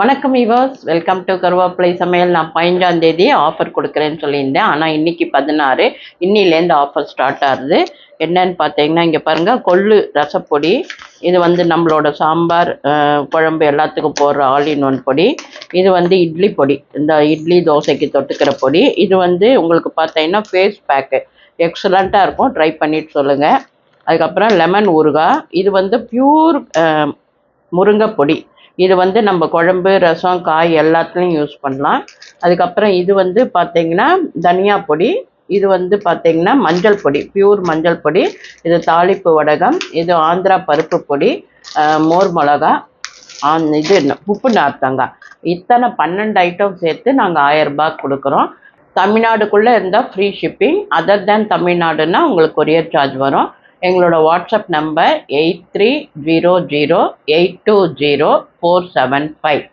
வணக்கம் ஈவர்ஸ் welcome to கருவேப்பிலை சமையல். நான் பதினஞ்சாம் தேதி ஆஃபர் கொடுக்குறேன்னு சொல்லியிருந்தேன். ஆனால் இன்றைக்கி பதினாறு. இன்னிலேருந்து ஆஃபர் ஸ்டார்ட் ஆகுது. என்னன்னு பார்த்தீங்கன்னா இங்கே பாருங்கள் கொள்ளு ரசப்பொடி இது வந்து நம்மளோட சாம்பார் குழம்பு எல்லாத்துக்கும் போடுற ஆல் ஒன் பொடி. இது வந்து இட்லி பொடி இந்த இட்லி தோசைக்கு தொட்டுக்கிற பொடி. இது வந்து உங்களுக்கு பார்த்தீங்கன்னா ஃபேஸ் பேக்கு எக்ஸலண்ட்டாக இருக்கும். ட்ரை பண்ணிட்டு சொல்லுங்கள் அதுக்கப்புறம் லெமன் ஊறுகாய். இது வந்து ப்யூர் முருங்கை பொடி இது வந்து நம்ம குழம்பு ரசம் காய் எல்லாத்துலேயும் யூஸ் பண்ணலாம். அதுக்கப்புறம் இது வந்து பார்த்தீங்கன்னா தனியா பொடி இது வந்து பார்த்தீங்கன்னா மஞ்சள் பொடி பியூர் மஞ்சள் பொடி இது தாளிப்பு வடகம் இது ஆந்திரா பருப்பு பொடி மோர் மிளகா ஆந் இது என்ன, உப்பு நார்த்தங்காய். இத்தனை பன்னெண்டு ஐட்டம் சேர்த்து நாங்கள் ஆயரரூபா கொடுக்குறோம். தமிழ்நாடுக்குள்ளே இருந்தால் ஃப்ரீ ஷிப்பிங் அதர் தேன் தமிழ்நாடுன்னா உங்களுக்கு கொரியர் சார்ஜ் வரும். எங்களோட WhatsApp number eight three zero zero eight two zero four seven five